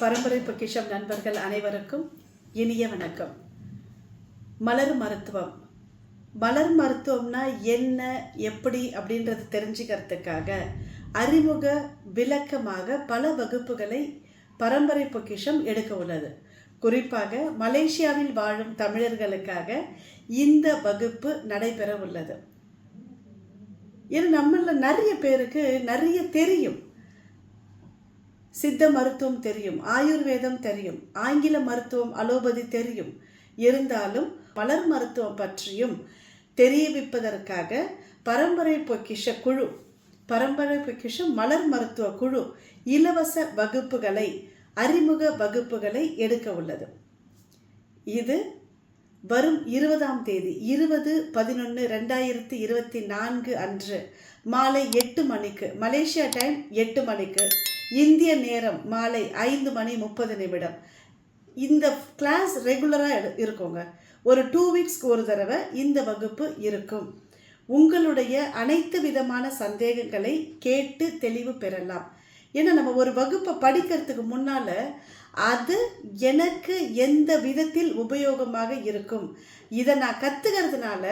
பரம்பரை பொக்கிஷம் நண்பர்கள் அனைவருக்கும் இனிய வணக்கம். மலர் மருத்துவம். மலர் மருத்துவம்னா என்ன எப்படி அப்படின்றது தெரிஞ்சுக்கிறதுக்காக அறிமுக விளக்கமாக பல வகுப்புகளை பரம்பரை பொக்கிஷம் எடுக்க உள்ளது. குறிப்பாக மலேசியாவில் வாழும் தமிழர்களுக்காக இந்த வகுப்பு நடைபெற உள்ளது. இது நம்மள நிறைய பேருக்கு நிறைய தெரியும். சித்த மருத்துவம் தெரியும் ஆயுர்வேதம் தெரியும் ஆங்கில மருத்துவம் அலோபதி தெரியும். இருந்தாலும் மலர் மருத்துவம் பற்றியும் தெரிவிப்பதற்காக பரம்பரை பொக்கிஷ குழு பரம்பரை பொக்கிஷ மலர் மருத்துவ குழு இலவச வகுப்புகளை அறிமுக வகுப்புகளை எடுக்க உள்ளது. இது வரும் இருபதாம் தேதி இருபது பதினொன்று ரெண்டாயிரத்தி இருபத்தி நான்கு அன்று மாலை எட்டு மணிக்கு மலேசியா டைம் எட்டு மணிக்கு இந்திய நேரம் மாலை ஐந்து மணி முப்பது நிமிடம். இந்த கிளாஸ் ரெகுலராக இருக்குங்க. ஒரு டூ வீக்ஸ்க்கு ஒரு தடவை இந்த வகுப்பு இருக்கும். உங்களுடைய அனைத்து விதமான சந்தேகங்களை கேட்டு தெளிவு பெறலாம். ஏன்னா நம்ம ஒரு வகுப்பை படிக்கிறதுக்கு முன்னால் அது எனக்கு எந்த விதத்தில் உபயோகமாக இருக்கும்? இதை நான் கற்றுக்கிறதுனால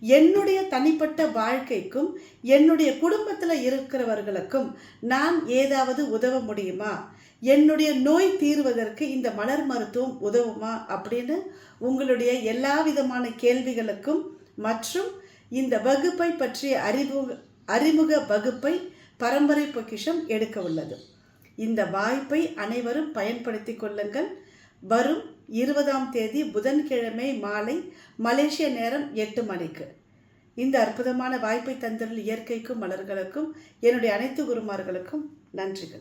என்னுடைய தனிப்பட்ட வாழ்க்கைக்கும் என்னுடைய குடும்பத்தில் இருக்கிறவர்களுக்கும் நான் ஏதாவது உதவ முடியுமா? என்னுடைய நோய் தீர்வதற்கு இந்த மலர் மருத்துவம் உதவுமா? அப்படின்னு உங்களுடைய எல்லா விதமான கேள்விகளுக்கும் மற்றும் இந்த வகுப்பை பற்றிய அறிமுக அறிமுக வகுப்பை பரம்பரை பொக்கிஷம் எடுக்க உள்ளது. இந்த வாய்ப்பை அனைவரும் பயன்படுத்தி கொள்ளுங்கள். வரும் இருபதாம் தேதி புதன்கிழமை மாலை மலேசிய நேரம் எட்டு மணிக்கு. இந்த அற்புதமான வாய்ப்பை தந்திருள் இயற்கைக்கும் மலர்களுக்கும் என்னுடைய அனைத்து குருமார்களுக்கும் நன்றிகள்.